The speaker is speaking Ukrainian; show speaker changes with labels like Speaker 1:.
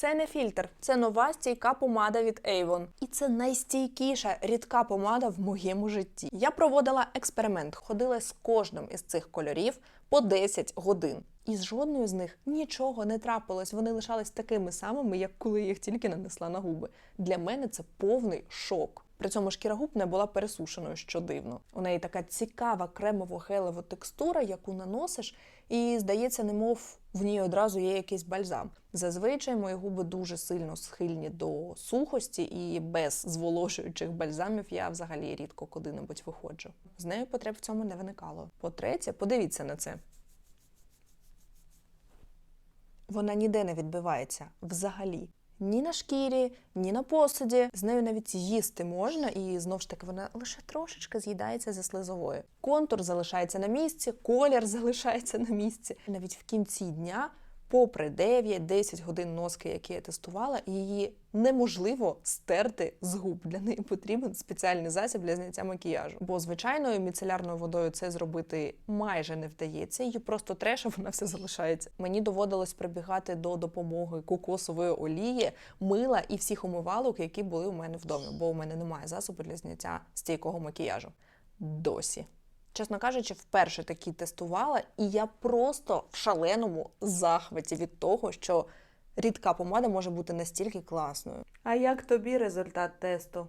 Speaker 1: Це не фільтр, це нова стійка помада від Avon. І це найстійкіша рідка помада в моєму житті. Я проводила експеримент, ходила з кожним із цих кольорів по 10 годин. І з жодною з них нічого не трапилось. Вони лишались такими самими, як коли їх тільки нанесла на губи. Для мене це повний шок. При цьому шкіра губ не була пересушеною, що дивно. У неї така цікава кремово-гелева текстура, яку наносиш, і здається, немов в ній одразу є якийсь бальзам. Зазвичай мої губи дуже сильно схильні до сухості, і без зволожуючих бальзамів я взагалі рідко куди-небудь виходжу. З нею потреб в цьому не виникало. По-третє, подивіться на це. Вона ніде не відбивається взагалі. Ні на шкірі, ні на посуді. З нею навіть їсти можна, і знов ж таки вона лише трошечки з'їдається зі слизовою. Контур залишається на місці, колір залишається на місці. Навіть в кінці дня, попри 9-10 годин носки, які я тестувала, її неможливо стерти з губ. Для неї потрібен спеціальний засіб для зняття макіяжу. Бо звичайною міцелярною водою це зробити майже не вдається. Її просто треш, вона все залишається. Мені доводилось прибігати до допомоги кокосової олії, мила і всіх умивалок, які були у мене вдома, бо у мене немає засобу для зняття стійкого макіяжу. Досі. Чесно кажучи, вперше такі тестувала, і я просто в шаленому захваті від того, що рідка помада може бути настільки класною. А як тобі результат тесту?